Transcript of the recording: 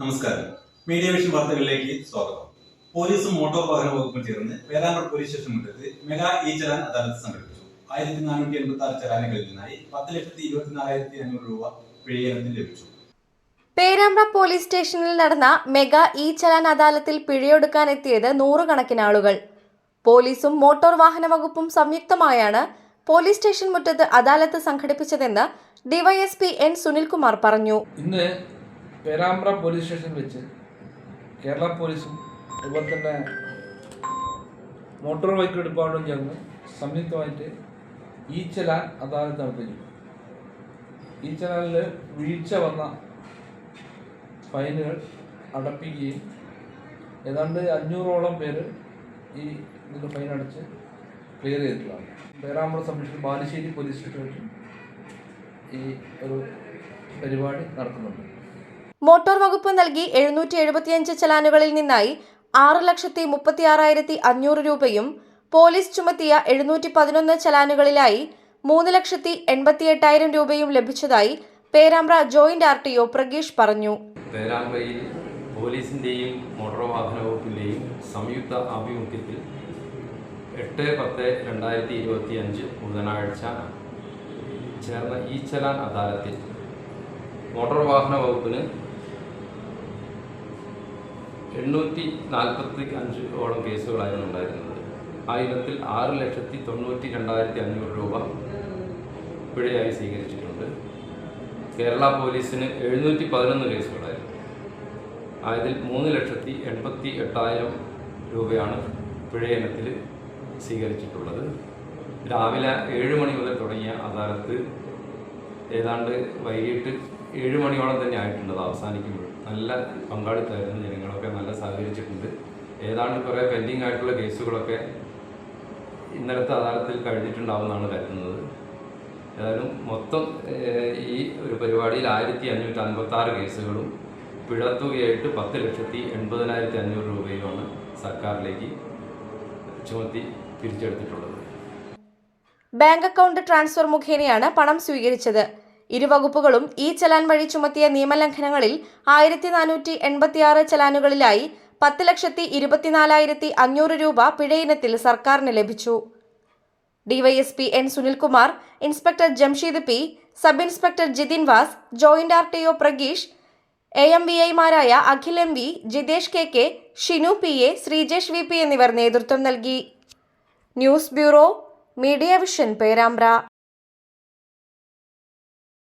നമസ്കാരം. Media vision വാർത്തകളിലേക്ക് സ്വാഗതം. പോലീസും മോട്ടോർ വാഹന വകുപ്പും ചേർന്ന് പേരാമ്പ്ര പോലീസ് സ്റ്റേഷൻ മുറ്റത്ത് മെഗാ ഇ ചലാൻ അദാലത്ത് സംഘടിപ്പിച്ചു. ആയിരത്തി നാനൂറ്റി എൺപത്തി ആറ് ചലാനുകളിൽ നിന്നായി പത്ത് ലക്ഷത്തി ഇരുപത്തിനാലായിരത്തി അഞ്ഞൂറ് രൂപ പിഴയിനത്തിൽ ലഭിച്ചു. പേരാമ്പ്ര പോലീസ് സ്റ്റേഷനിൽ നടന്ന മെഗാ ഇ ചലാൻ അദാലത്തിൽ പിഴയൊടുക്കാനെത്തിയത് നൂറുകണക്കിന് ആളുകൾ. പോലീസും മോട്ടോർ വാഹന വകുപ്പും സംയുക്തമായാണ് പോലീസ് സ്റ്റേഷൻ മുറ്റത്ത് അദാലത്ത് സംഘടിപ്പിച്ചതെന്ന് ഡിവൈഎസ്പി എൻ സുനിൽകുമാർ പറഞ്ഞു. ഇന്ന് പേരാമ്പ്ര പോലീസ് സ്റ്റേഷനിൽ വെച്ച് കേരള പോലീസും അതുപോലെ തന്നെ മോട്ടോർ വെഹിക്കിൾ ഡിപ്പാർട്ട്മെന്റും ചേർന്ന് സംയുക്തമായിട്ട് ഈ ചലാൻ അദാലത്ത് നടത്തിയിരുന്നു ഈ ചലാനിൽ വീഴ്ച വന്ന ഫൈനുകൾ അടപ്പിക്കുകയും ഏതാണ്ട് അഞ്ഞൂറോളം പേര് ഈ ഇതിന്റെ ഫൈൻ അടച്ച് ക്ലിയർ ചെയ്തിട്ടുള്ളതാണ്. പേരാമ്പ്ര സംരക്ഷണം ബാലുശ്ശേരി പോലീസ് സ്റ്റേഷനിൽ ഈ ഒരു പരിപാടി നടത്തുന്നുണ്ട് മോട്ടോർ വകുപ്പ് നൽകി എഴുന്നൂറ്റി എഴുപത്തിയഞ്ച് ചലാനുകളിൽ നിന്നായി ആറ് ലക്ഷത്തി മുപ്പത്തി ആറായിരത്തി അഞ്ഞൂറ് രൂപയും പോലീസ് ചുമത്തിയ എഴുന്നൂറ്റി പതിനൊന്ന് ചലാനുകളിലായി മൂന്ന് ലക്ഷത്തി എൺപത്തി എട്ടായിരം രൂപയും ലഭിച്ചതായി Perambra joint R T O Pragheesh പറഞ്ഞു. പേരാമ്പ്രയിൽ പോലീസിന്റെയും മോട്ടോർ വാഹന വകുപ്പിന്റെയും സംയുക്ത ആഭിമുഖ്യത്തിൽ എട്ട് പത്ത് രണ്ടായിരത്തി ഇരുപത്തി അഞ്ച് ബുധനാഴ്ച ചേർന്ന ഈ ചലാൻ അദാലത്തിൽ മോട്ടോർ വാഹന വകുപ്പിന് എണ്ണൂറ്റി നാൽപ്പത്തി അഞ്ച് ഓളം കേസുകളായിരുന്നു ഉണ്ടായിരുന്നത്. ആ ഇനത്തിൽ ആറ് ലക്ഷത്തി തൊണ്ണൂറ്റി രണ്ടായിരത്തി അഞ്ഞൂറ് രൂപ പിഴയായി സ്വീകരിച്ചിട്ടുണ്ട്. കേരള പോലീസിന് എഴുന്നൂറ്റി പതിനൊന്ന് കേസുകളായിരുന്നു. ആയതിൽ മൂന്ന് ലക്ഷത്തി എൺപത്തി എട്ടായിരം രൂപയാണ് പിഴയിനത്തിൽ സ്വീകരിച്ചിട്ടുള്ളത്. രാവിലെ ഏഴ് മണി മുതൽ തുടങ്ങിയ അദാലത്ത് ഏതാണ്ട് വൈകിട്ട് ഏഴ് മണിയോളം തന്നെ ആയിട്ടുണ്ട് അത് അവസാനിക്കുമ്പോൾ നല്ല പങ്കാളിത്തമായിരുന്നു ജനങ്ങളൊക്കെ നല്ല സഹകരിച്ചിട്ടുണ്ട്. ഏതാണ്ട് കുറേ പെൻഡിങ് ആയിട്ടുള്ള കേസുകളൊക്കെ ഇന്നലത്തെ അദാലത്തിൽ കഴിഞ്ഞിട്ടുണ്ടാവുമെന്നാണ് കരുതുന്നത്. ഏതായാലും മൊത്തം ഈ ഒരു പരിപാടിയിൽ ആയിരത്തി അഞ്ഞൂറ്റി അൻപത്തി ആറ് കേസുകളും പിഴത്തുകയായിട്ട് പത്ത് ലക്ഷത്തി എൺപതിനായിരത്തി അഞ്ഞൂറ് രൂപയുമാണ് സർക്കാരിലേക്ക് ചുമത്തി തിരിച്ചെടുത്തിട്ടുള്ളത് ബാങ്ക് അക്കൗണ്ട് ട്രാൻസ്ഫർ മുഖേനയാണ് പണം സ്വീകരിച്ചത്. ഇരുവകുപ്പുകളും ഈ ചലാൻ വഴി ചുമത്തിയ നിയമലംഘനങ്ങളിൽ ആയിരത്തി നാനൂറ്റി എൺപത്തിയാറ് ചലാനുകളിലായി പത്ത് ലക്ഷത്തി ഇരുപത്തിനാലായിരത്തി അഞ്ഞൂറ് രൂപ പിഴയിനത്തിൽ സർക്കാരിന് ലഭിച്ചു. DYSP N Sunilkumar inspector Jamsheed P sub inspector Jithin Vas joint R T O Pragheesh A M V ഐമാരായ Akhil M V Jithesh K K Shinu P A Sreejesh V P എന്നിവർ നേതൃത്വം നൽകി. News bureau media vision Perambra.